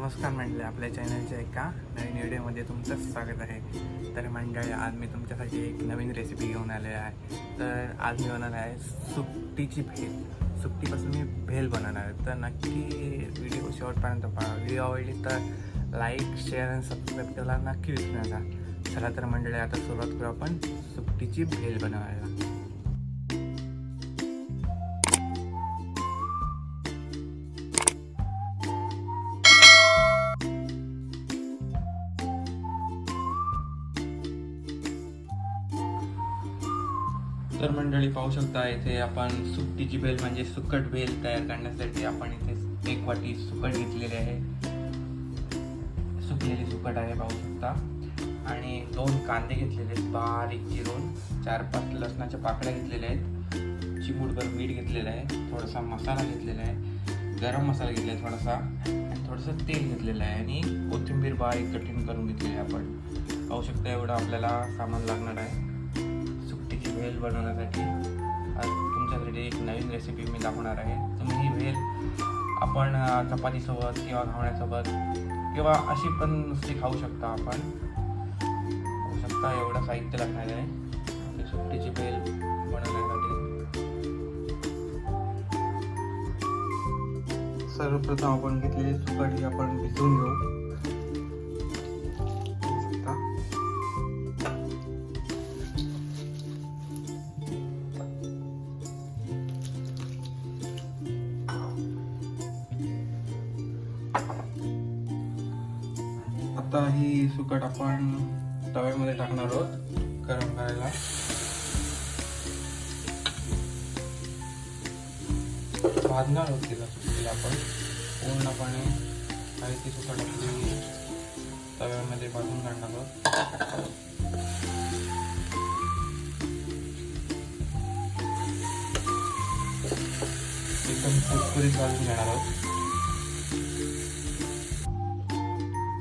नमस्कार मंडळी आपल्या चॅनलच्या एका नवीन व्हिडिओमध्ये तुमचं स्वागत आहे. तर मंडळी आज मी तुमच्यासाठी एक नवीन रेसिपी घेऊन आलेलो आहे. तर आज मी बनवणार आहे सुकटीची भेल. सुकटीपासून मी भेल बनवणार आहे. तर नक्की व्हिडिओ शेवटपर्यंत पहा. व्हिडिओ आवडली तर लाईक शेअर आणि सबस्क्राईब करायला नक्की विसरू नका. चला तर मंडळी आता सुरुवात करू आपण सुकटीची भेल बनवायला. तर मंडळी पाहू शकता इथे आपण सुकटीची बेल म्हणजे सुकट बेल तयार करण्यासाठी आपण इथे एक वाटी सुकट घेतलेली आहे. सुकलेली सुकट आहे पाहू शकता. आणि दोन कांदे घेतलेले आहेत बारीक चिरून. चार पाच लसणाच्या पाकळ्या घेतलेल्या आहेत. चिमूटभर मीठ घेतलेलं आहे. थोडासा मसाला घेतलेला आहे. गरम मसाला घेतला आहे थोडासा. आणि थोडंसं तेल घेतलेलं आहे. आणि कोथिंबीर बारीक कठीण करून घेतलेली आहे आपण. पाहू शकता एवढं आपल्याला सामान लागणार आहे. व्हेल बनवण्यासाठी. आज तुमच्यासाठी एक नवीन रेसिपी मी दाखवणार आहे. तुम्ही ही व्हेल आपण चपातीसोबत किंवा घावण्यासोबत किंवा अशी पण नुसती खाऊ शकता आपण. खाऊ शकता एवढं साहित्य लागणार आहे. सुट्टीची सुकटीची बनवण्यासाठी. सर्वप्रथम आपण घेतलेली सुकट आपण भिजवून घेऊ. आता ही सुकट आपण तव्यामध्ये टाकणार आहोत गरम करायला. भाजणार आहोत तिला सुकटीला आपण. पूर्णपणे आणि ती सुकट आपली तव्यामध्ये भाजून काढणार आहोत. एकदम कुरकुरीत भाजून घेणार आहोत.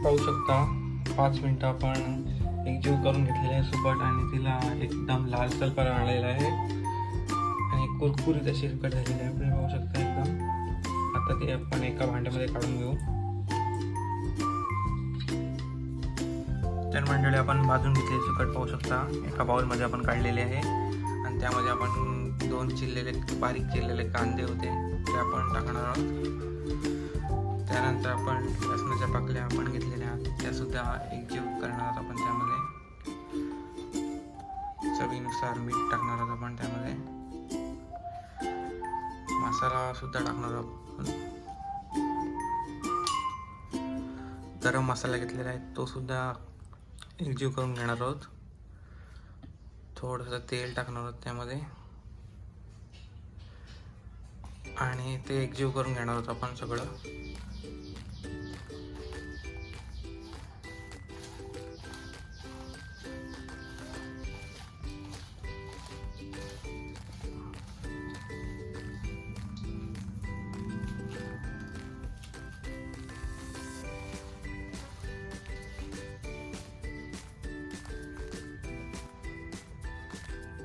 पाहू शकता. पाच मिनटं आपण एक जीव करून घेतलेला आहे सुकट आणि तिला एकदम लालसर पण आलेला आहे. आणि कुरकुरीत अशी सुकट झालेली आहे. आपण पाहू शकता एकदम. आता ते आपण एका भांड्यामध्ये काढून घेऊ. तर मंडळी आपण भाजून घेतलेली सुकट पाहू शकता. एका बाउलमध्ये आपण काढलेले आहे. आणि त्यामध्ये आपण दोन चिरलेले बारीक चिरलेले कांदे होते. ते आपण टाकणार आहोत. त्यानंतर आपण पाकल्या आपण घेतलेल्या आहात त्या सुद्धा एकजीव करणार आहोत आपण त्यामध्ये. चवीनुसार मीठ टाकणार आहोत आपण त्यामध्ये. मसाला सुद्धा टाकणार आहोत आपण. गरम मसाला घेतलेला आहे तो सुद्धा एकजीव करून घेणार आहोत. थोडंसं तेल टाकणार आहोत त्यामध्ये. आणि ते एकजीव करून घेणार आहोत आपण सगळं.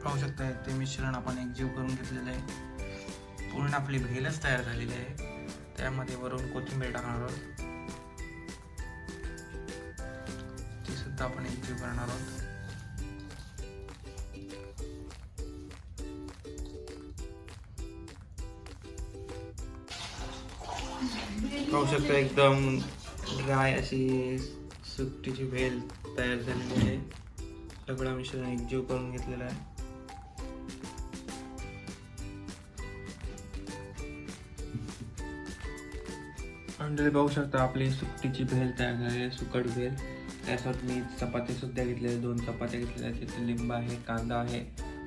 पाहू शकताय ते मिश्रण आपण एकजीव करून घेतलेलं आहे. पूर्ण आपली भेलच तयार झालेली आहे. त्यामध्ये वरून कोथिंबीर टाकणार आहोत. ती सुद्धा आपण एकजीव करणार आहोत. पाहू शकता एकदम ड्राय अशी सुट्टीची भेल तयार झालेली आहे. सगळं मिश्रण एकजीव करून घेतलेलं आहे. मंडळी पाहू शकता आपली सुकटीची भेल तयार आहे सुकट भेल. त्यासोबत मी चपात्यासुद्धा घेतलेल्या दोन चपात्या घेतलेल्या आहेत. तिथे लिंब आहे कांदा आहे.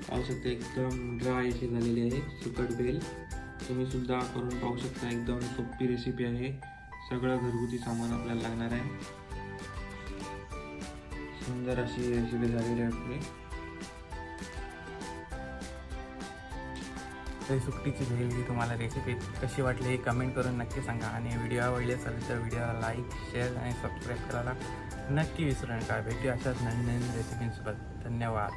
पाहू शकता एकदम ड्राय अशी झालेली आहे. सुकट भेल. तुम्ही सुद्धा करून पाहू शकता एकदम सोपी रेसिपी आहे. सगळं घरगुती सामान आपल्याला लागणार आहे. सुंदर अशी रेसिपी झालेली आहे आपली. तर सुट्टीची भेल ही तुम्हाला रेसिपी कशी वाटली हे कमेंट करून नक्की सांगा. आणि व्हिडिओ आवडली असेल तर व्हिडिओला लाईक शेअर आणि सबस्क्राईब करायला नक्की विसरू नका. भेटू अशाच नवीन नवीन रेसिपींसोबत धन्यवाद.